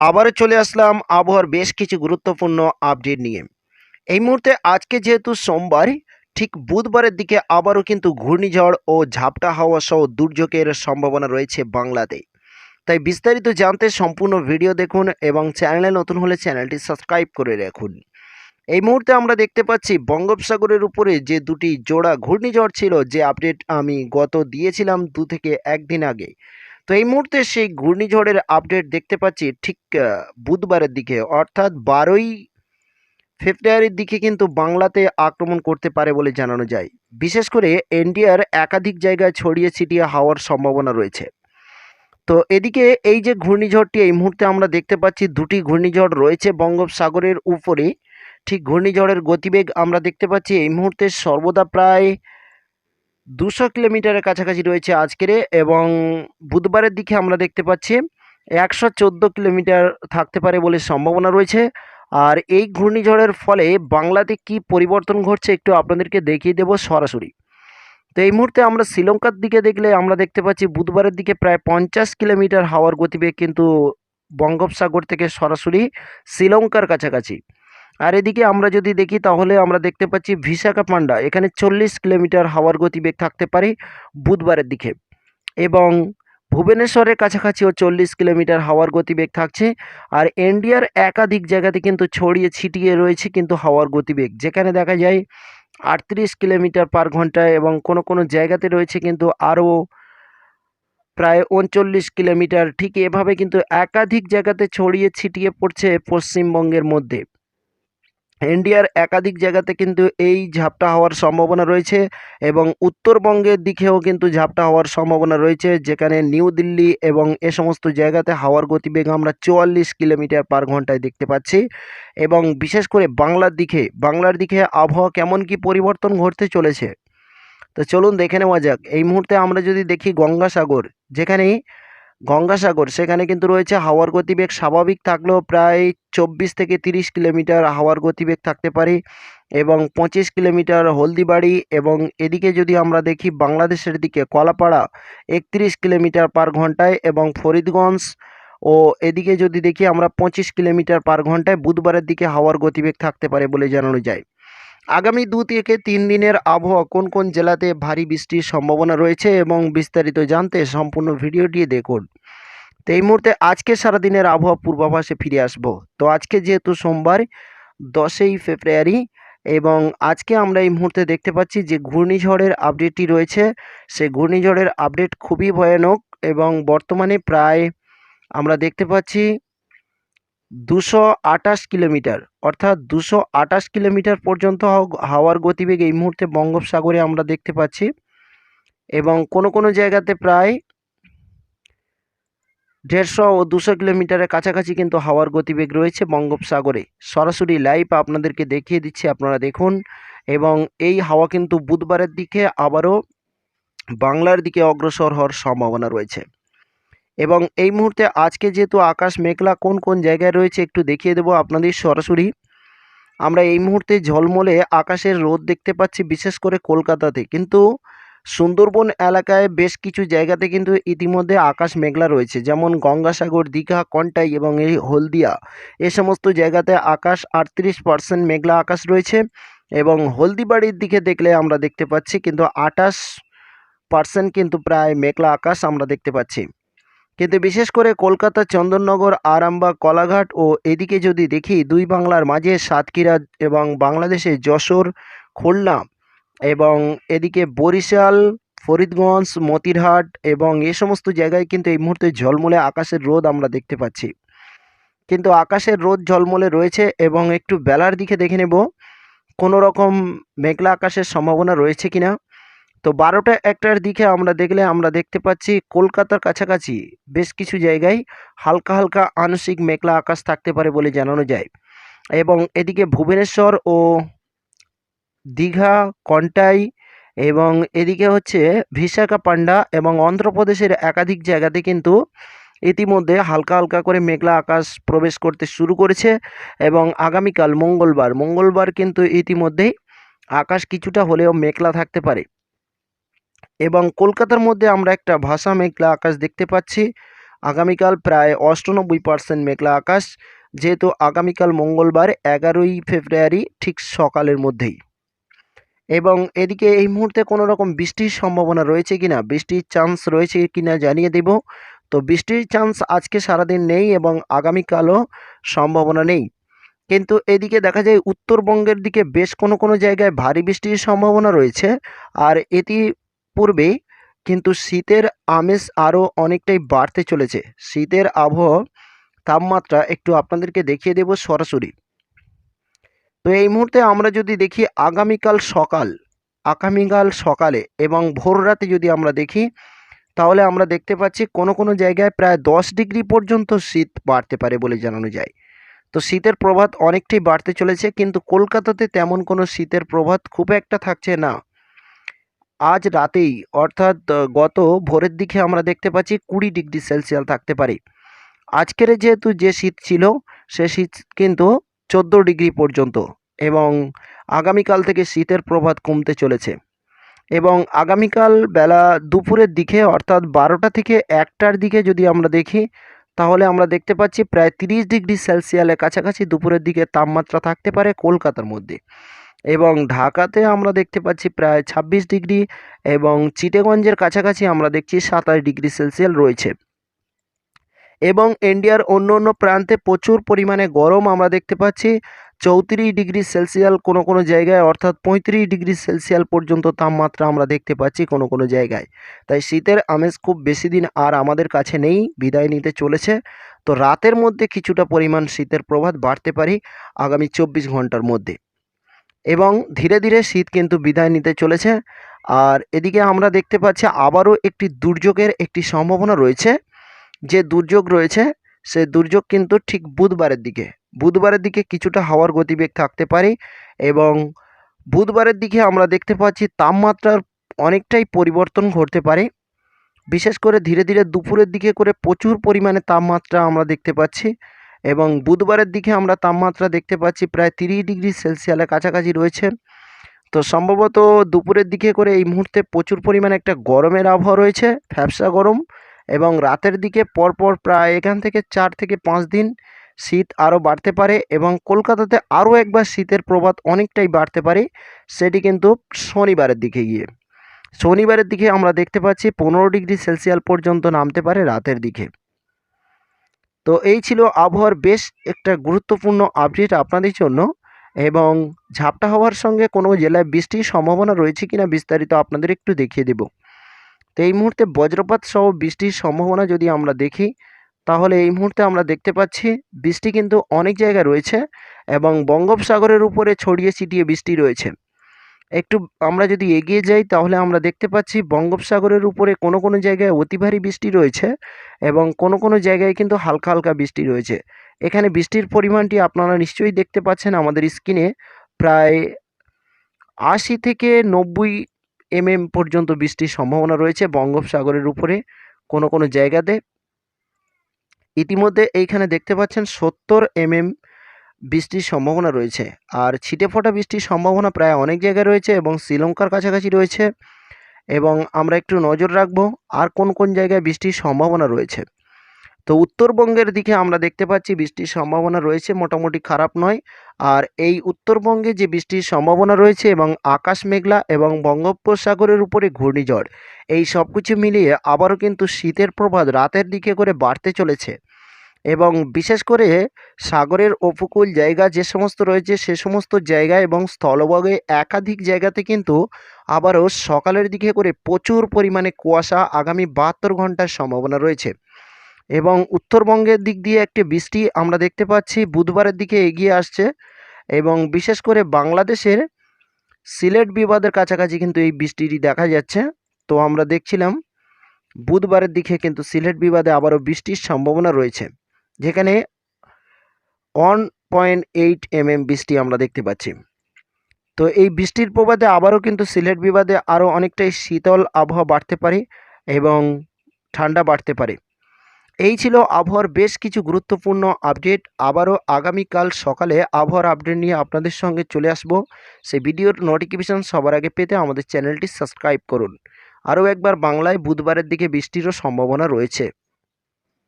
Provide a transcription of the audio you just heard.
আবারও চলে আসলাম আবহাওয়ার বেশ কিছু গুরুত্বপূর্ণ আপডেট নিয়ে। এই মুহূর্তে আজকে যেহেতু সোমবার, ঠিক বুধবারের দিকে আবারও কিন্তু ঘূর্ণিঝড় ও ঝাপটা হাওয়া সহ দুর্যোগের সম্ভাবনা রয়েছে বাংলাতে। তাই বিস্তারিত জানতে সম্পূর্ণ ভিডিও দেখুন এবং চ্যানেলে নতুন হলে চ্যানেলটি সাবস্ক্রাইব করে রাখুন। এই মুহূর্তে আমরা দেখতে পাচ্ছি বঙ্গোপসাগরের উপরে যে দুটি জোড়া ঘূর্ণিঝড় ছিল, যে আপডেট আমি গত দিয়েছিলাম দু থেকে একদিন আগে। তো এই মুহূর্তে সেই ঘূর্ণিঝড়ের আপডেট দেখতে পাচ্ছি ঠিক বুধবারের দিকে। অর্থাৎ বারোই ফেব্রুয়ারির দিকে কিন্তু বাংলাতে আক্রমণ করতে পারে বলে জানানো যায়। বিশেষ করে এনডিআর একাধিক জায়গায় ছড়িয়ে ছিটিয়ে হাওয়ার সম্ভাবনা রয়েছে। তো এদিকে এই যে ঘূর্ণিঝড়টি, এই মুহূর্তে আমরা দেখতে পাচ্ছি দুটি ঘূর্ণিঝড় রয়েছে বঙ্গোপসাগরের উপরে। ঠিক ঘূর্ণিঝড়ের গতিবেগ আমরা দেখতে পাচ্ছি এই মুহূর্তে সর্বদা প্রায় দুশো কিলোমিটারের কাছাকাছি রয়েছে আজকের এবং বুধবারের দিকে আমরা দেখতে পাচ্ছি একশো চোদ্দ কিলোমিটার থাকতে পারে বলে সম্ভাবনা রয়েছে। আর এই ঘূর্ণিঝড়ের ফলে বাংলাতে কি পরিবর্তন ঘটছে একটু আপনাদেরকে দেখিয়ে দেবো সরাসরি। তো এই মুহূর্তে আমরা শ্রীলঙ্কার দিকে দেখলে আমরা দেখতে পাচ্ছি বুধবারের দিকে প্রায় পঞ্চাশ কিলোমিটার হাওয়ার গতিবেগ কিন্তু বঙ্গোপসাগর থেকে সরাসরি শ্রীলঙ্কার কাছাকাছি। আর এদিকে আমরা যদি দেখি তাহলে আমরা দেখতে পাচ্ছি ভিশাখা ভিশাখাপান্ডা এখানে চল্লিশ কিলোমিটার হাওয়ার গতিবেগ থাকতে পারে বুধবারের দিকে। এবং ভুবনেশ্বরের কাছাকাছিও চল্লিশ কিলোমিটার হাওয়ার গতিবেগ থাকছে। আর ইন্ডিয়ার একাধিক জায়গাতে কিন্তু ছড়িয়ে ছিটিয়ে রয়েছে কিন্তু হাওয়ার গতিবেগ। যেখানে দেখা যায় আটত্রিশ কিলোমিটার পার ঘন্টায় এবং কোনো কোনো জায়গাতে রয়েছে কিন্তু আরও প্রায় উনচল্লিশ কিলোমিটার। ঠিক এভাবে কিন্তু একাধিক জায়গাতে ছড়িয়ে ছিটিয়ে পড়ছে পশ্চিমবঙ্গের মধ্যে। ইন্ডিয়ার একাধিক জায়গাতে কিন্তু এই ঝাপটা হওয়ার সম্ভাবনা রয়েছে এবং উত্তরবঙ্গের দিকেও কিন্তু ঝাপটা হওয়ার সম্ভাবনা রয়েছে, যেখানে নিউ দিল্লি এবং এ সমস্ত জায়গাতে হাওয়ার গতিবেগ আমরা চুয়াল্লিশ কিলোমিটার পার ঘন্টায় দেখতে পাচ্ছি এবং বিশেষ করে বাংলার দিকে বাংলার দিকে আবহাওয়া কেমন কি পরিবর্তন ঘটতে চলেছে? তো চলুন দেখে নেওয়া যাক। এই মুহূর্তে আমরা যদি দেখি গঙ্গাসাগর যেখানে গঙ্গাসাগর, সেখানে কিন্তু রয়েছে হাওয়ার গতিবেগ স্বাভাবিক থাকলেও প্রায় চব্বিশ থেকে তিরিশ কিলোমিটার হাওয়ার গতিবেগ থাকতে পারে এবং পঁচিশ কিলোমিটার হলদিবাড়ি এবং এদিকে যদি আমরা দেখি বাংলাদেশের দিকে কলাপাড়া একত্রিশ কিলোমিটার পার ঘন্টায় এবং ফরিদগঞ্জ ও এদিকে যদি দেখি আমরা পঁচিশ কিলোমিটার পার ঘন্টায় বুধবারের দিকে হাওয়ার গতিবেগ থাকতে পারে বলে জানানো যায়। আগামী দু থেকে তিন দিনের আবহাওয়া কোন কোন জেলাতে ভারী বৃষ্টির সম্ভাবনা রয়েছে এবং বিস্তারিত জানতে সম্পূর্ণ ভিডিওটি দেখুন। তো এই মুহূর্তে আজকে সারাদিনের আবহাওয়া পূর্বাভাসে ফিরে আসব। তো আজকে যেহেতু সোমবার, দশই ফেব্রুয়ারি এবং আজকে আমরা এই মুহূর্তে দেখতে পাচ্ছি যে ঘূর্ণিঝড়ের আপডেটটি রয়েছে। সেই ঘূর্ণিঝড়ের আপডেট খুবই ভয়ানক এবং বর্তমানে প্রায় আমরা দেখতে পাচ্ছি দুশো আটাশ কিলোমিটার, অর্থাৎ দুশো আটাশ কিলোমিটার পর্যন্ত হাও- হাওয়ার গতিবেগ এই মুহূর্তে বঙ্গোপসাগরে আমরা দেখতে পাচ্ছি এবং কোনো কোনো জায়গাতে প্রায় দেড়শো ও দুশো কিলোমিটারের কাছাকাছি কিন্তু হাওয়ার গতিবেগ রয়েছে বঙ্গোপসাগরে। সরাসরি লাইভ আপনাদেরকে দেখিয়ে দিচ্ছি, আপনারা দেখুন। এবং এই হাওয়া কিন্তু বুধবারের দিকে আবারও বাংলার দিকে অগ্রসর হওয়ার সম্ভাবনা রয়েছে। এবং এই মুহূর্তে আজকে যেহেতু আকাশ মেঘলা, কোন কোন জায়গায় রয়েছে একটু দেখিয়ে দেবো আপনাদের সরাসরি। আমরা এই মুহূর্তে ঝলমলে আকাশের রোদ দেখতে পাচ্ছি, বিশেষ করে কলকাতাতে। কিন্তু সুন্দরবন এলাকায় বেশ কিছু জায়গাতে কিন্তু ইতিমধ্যে আকাশ মেঘলা রয়েছে। যেমন গঙ্গাসাগর, দীঘা, কন্টাই এবং এই হলদিয়া। এ সমস্ত জায়গাতে আকাশ আটত্রিশ পার্সেন্ট মেঘলা আকাশ রয়েছে এবং হলদিবাড়ির দিকে দেখলে আমরা দেখতে পাচ্ছি, কিন্তু আটাশ পার্সেন্ট কিন্তু প্রায় মেঘলা আকাশ আমরা দেখতে পাচ্ছি। কিন্তু বিশেষ করে কলকাতা, চন্দননগর, আরামবাগ, কলাঘাট ও এদিকে যদি দেখি, দুই বাংলার মাঝে সাতক্ষীরা এবং বাংলাদেশে যশোর, খুলনা এবং এদিকে বরিশাল, ফরিদগঞ্জ, মতিরহাট এবং এ সমস্ত জায়গায় কিন্তু এই মুহূর্তে ঝলমলে আকাশের রোদ আমরা দেখতে পাচ্ছি। কিন্তু আকাশের রোদ ঝলমলে রয়েছে এবং একটু বেলার দিকে দেখে নেব কোনো রকম মেঘলা আকাশের সম্ভাবনা রয়েছে কিনা। তো বারোটা একটার দিকে আমরা দেখলে আমরা দেখতে পাচ্ছি কলকাতার কাছাকাছি বেশ কিছু জায়গায় হালকা হালকা আংশিক মেঘলা আকাশ থাকতে পারে বলে জানানো যায়। এবং এদিকে ভুবনেশ্বর ও দীঘা, কন্টাই এবং এদিকে হচ্ছে ভিশাখাপান্ডা এবং অন্ধ্রপ্রদেশের একাধিক জায়গাতে কিন্তু ইতিমধ্যে হালকা হালকা করে মেঘলা আকাশ প্রবেশ করতে শুরু করেছে এবং আগামীকাল মঙ্গলবার মঙ্গলবার কিন্তু ইতিমধ্যেই আকাশ কিছুটা হলেও মেঘলা থাকতে পারে। এবং কলকাতার মধ্যে আমরা একটা ভাষা মেঘলা আকাশ দেখতে পাচ্ছি। আগামীকাল প্রায় অষ্টানব্বই পার্সেন্ট মেঘলা আকাশ। যেহেতু আগামীকাল মঙ্গলবার এগারোই ফেব্রুয়ারি ঠিক সকালের মধ্যেই। এবং এদিকে এই মুহূর্তে কোনো রকম বৃষ্টির সম্ভাবনা রয়েছে কিনা? বৃষ্টির চান্স রয়েছে কিনা জানিয়ে দেব। তো বৃষ্টির চান্স আজকে সারাদিন নেই এবং আগামীকালও সম্ভাবনা নেই। কিন্তু এদিকে দেখা যায়, উত্তরবঙ্গের দিকে বেশ কোনো কোনো জায়গায় ভারী বৃষ্টির সম্ভাবনা রয়েছে। আর এটি পূর্বে কিন্তু শীতের আমেজ আরও অনেকটাই বাড়তে চলেছে। শীতের আবহাওয়া তাপমাত্রা একটু আপনাদেরকে দেখিয়ে দেব সরাসরি। তো এই মুহূর্তে আমরা যদি দেখি আগামীকাল সকাল, আগামীকাল সকালে এবং ভোর রাতে যদি আমরা দেখি, তাহলে আমরা দেখতে পাচ্ছি কোনো কোনো জায়গায় প্রায় দশ ডিগ্রি পর্যন্ত শীত বাড়তে পারে বলে জানানো যায়। তো শীতের প্রভাত অনেকটাই বাড়তে চলেছে, কিন্তু কলকাতাতে তেমন কোনো শীতের প্রভাত খুব একটা থাকছে না। আজ রাতেই, অর্থাৎ গত ভোরের দিকে আমরা দেখতে পাচ্ছি কুড়ি ডিগ্রি সেলসিয়াস থাকতে পারে। আজকের যেহেতু যে শীত ছিল, সে শীত কিন্তু চোদ্দ ডিগ্রি পর্যন্ত এবং আগামীকাল থেকে শীতের প্রভাব কমতে চলেছে। এবং আগামীকাল বেলা দুপুরের দিকে, অর্থাৎ বারোটা থেকে একটার দিকে যদি আমরা দেখি, তাহলে আমরা দেখতে পাচ্ছি প্রায় তিরিশ ডিগ্রি সেলসিয়ালের কাছাকাছি দুপুরের দিকে তাপমাত্রা থাকতে পারে কলকাতার মধ্যে। এবং ঢাকাতে আমরা দেখতে পাচ্ছি প্রায় ছাব্বিশ ডিগ্রি এবং চিটেগঞ্জের কাছাকাছি আমরা দেখছি সাতাশ ডিগ্রি সেলসিয়াল রয়েছে। এবং ইন্ডিয়ার অন্য অন্য প্রান্তে প্রচুর পরিমাণে গরম আমরা দেখতে পাচ্ছি। চৌত্রিশ ডিগ্রি সেলসিয়াল কোনো কোনো জায়গায় অর্থাৎ পঁয়ত্রিশ ডিগ্রি সেলসিয়াল পর্যন্ত তাপমাত্রা আমরা দেখতে পাচ্ছি কোনো কোনো জায়গায়। তাই শীতের আমেজ খুব বেশি দিন আর আমাদের কাছে নেই, বিদায় নিতে চলেছে। তো রাতের মধ্যে কিছুটা পরিমাণ শীতের প্রভাব বাড়তে পারি আগামী চব্বিশ ঘণ্টার মধ্যে। এবং ধীরে ধীরে শীত কিন্তু বিদায় নিতে চলেছে। আর এদিকে আমরা দেখতে পাচ্ছি আবারও একটি দুর্যোগের একটি সম্ভাবনা রয়েছে। যে দুর্যোগ রয়েছে, সে দুর্যোগ কিন্তু ঠিক বুধবারের দিকে। বুধবারের দিকে কিছুটা হাওয়ার গতিবেগ থাকতে পারে এবং বুধবারের দিকে আমরা দেখতে পাচ্ছি তাপমাত্রার অনেকটাই পরিবর্তন ঘটতে পারে। বিশেষ করে ধীরে ধীরে দুপুরের দিকে করে প্রচুর পরিমাণে তাপমাত্রা আমরা দেখতে পাচ্ছি। এবং বুধবারের দিকে আমরা তাপমাত্রা দেখতে পাচ্ছি প্রায় তিরিশ ডিগ্রি সেলসিয়ালের কাছাকাছি রয়েছে। তো সম্ভবত দুপুরের দিকে করে এই মুহূর্তে প্রচুর পরিমাণে একটা গরমের আবহাওয়া রয়েছে ফ্যাপসা গরম এবং রাতের দিকে পরপর প্রায় এখান থেকে চার থেকে পাঁচ দিন শীত আরও বাড়তে পারে এবং কলকাতাতে আরও একবার শীতের প্রভাব অনেকটাই বাড়তে পারে, সেটি কিন্তু শনিবারের দিকে গিয়ে। শনিবারের দিকে আমরা দেখতে পাচ্ছি পনেরো ডিগ্রি সেলসিয়াল পর্যন্ত নামতে পারে রাতের দিকে। তো এই ছিল আবহাওয়ার বেশ একটা গুরুত্বপূর্ণ আপডেট আপনাদের জন্য এবং ঝাপটা হওয়ার সঙ্গে কোনো জেলায় বৃষ্টির সম্ভাবনা রয়েছে কিনা বিস্তারিত আপনাদের একটু দেখিয়ে দেব। তো এই মুহূর্তে বজ্রপাত সহ বৃষ্টির সম্ভাবনা যদি আমরা দেখি, তাহলে এই মুহূর্তে আমরা দেখতে পাচ্ছি বৃষ্টি কিন্তু অনেক জায়গায় রয়েছে এবং বঙ্গোপসাগরের উপরে ছড়িয়ে ছিটিয়ে বৃষ্টি রয়েছে। একটু আমরা যদি এগিয়ে যাই, তাহলে আমরা দেখতে পাচ্ছি বঙ্গোপসাগরের উপরে কোনো কোনো জায়গায় অতি ভারী বৃষ্টি রয়েছে এবং কোনো কোনো জায়গায় কিন্তু হালকা হালকা বৃষ্টি রয়েছে। এখানে বৃষ্টির পরিমাণটি আপনারা নিশ্চয়ই দেখতে পাচ্ছেন আমাদের স্ক্রিনে। প্রায় আশি থেকে নব্বই এমএম পর্যন্ত বৃষ্টির সম্ভাবনা রয়েছে বঙ্গোপসাগরের উপরে কোনো কোনো জায়গাতে। ইতিমধ্যে এইখানে দেখতে পাচ্ছেন সত্তর এমএম বৃষ্টির সম্ভাবনা রয়েছে। আর ছিটে ফোটা বৃষ্টির সম্ভাবনা প্রায় অনেক জায়গায় রয়েছে এবং শ্রীলঙ্কার কাছাকাছি রয়েছে। এবং আমরা একটু নজর রাখব আর কোন কোন জায়গায় বৃষ্টির সম্ভাবনা রয়েছে। তো উত্তরবঙ্গের দিকে আমরা দেখতে পাচ্ছি বৃষ্টির সম্ভাবনা রয়েছে, মোটামুটি খারাপ নয়। আর এই উত্তরবঙ্গে যে বৃষ্টির সম্ভাবনা রয়েছে এবং আকাশ মেঘলা এবং বঙ্গোপসাগরের উপরে ঘূর্ণিঝড়, এই সব কিছু মিলিয়ে আবারও কিন্তু শীতের প্রভাব রাতের দিকে করে বাড়তে চলেছে। এবং বিশেষ করে সাগরের উপকূল জায়গা যে সমস্ত রয়েছে সে সমস্ত জায়গা এবং স্থলভাগে একাধিক জায়গাতে কিন্তু আবারও সকালের দিকে করে প্রচুর পরিমাণে কুয়াশা আগামী বাহাত্তর ঘণ্টার সম্ভাবনা রয়েছে। এবং উত্তরবঙ্গের দিক দিয়ে একটি বৃষ্টি আমরা দেখতে পাচ্ছি, বুধবারের দিকে এগিয়ে আসছে এবং বিশেষ করে বাংলাদেশের সিলেট বিবাদের কাছাকাছি কিন্তু এই বৃষ্টিটি দেখা যাচ্ছে। তো আমরা দেখছিলাম, বুধবারের দিকে কিন্তু সিলেট বিবাদে আবারও বৃষ্টির সম্ভাবনা রয়েছে। যেখানে ওয়ান পয়েন্ট এইট এমএম বৃষ্টি আমরা দেখতে পাচ্ছি। তো এই বৃষ্টির প্রবাদে আবারও কিন্তু সিলেট বিবাদে আরও অনেকটাই শীতল আবহাওয়া বাড়তে পারে এবং ঠান্ডা বাড়তে পারে। এই ছিল আবহাওয়ার বেশ কিছু গুরুত্বপূর্ণ আপডেট। আবারও আগামীকাল সকালে আবহাওয়ার আপডেট নিয়ে আপনাদের সঙ্গে চলে আসব। সেই ভিডিওর নোটিফিকেশান সবার আগে পেতে আমাদের চ্যানেলটি সাবস্ক্রাইব করুন। আরও একবার বাংলায় বুধবারের দিকে বৃষ্টিরও সম্ভাবনা রয়েছে।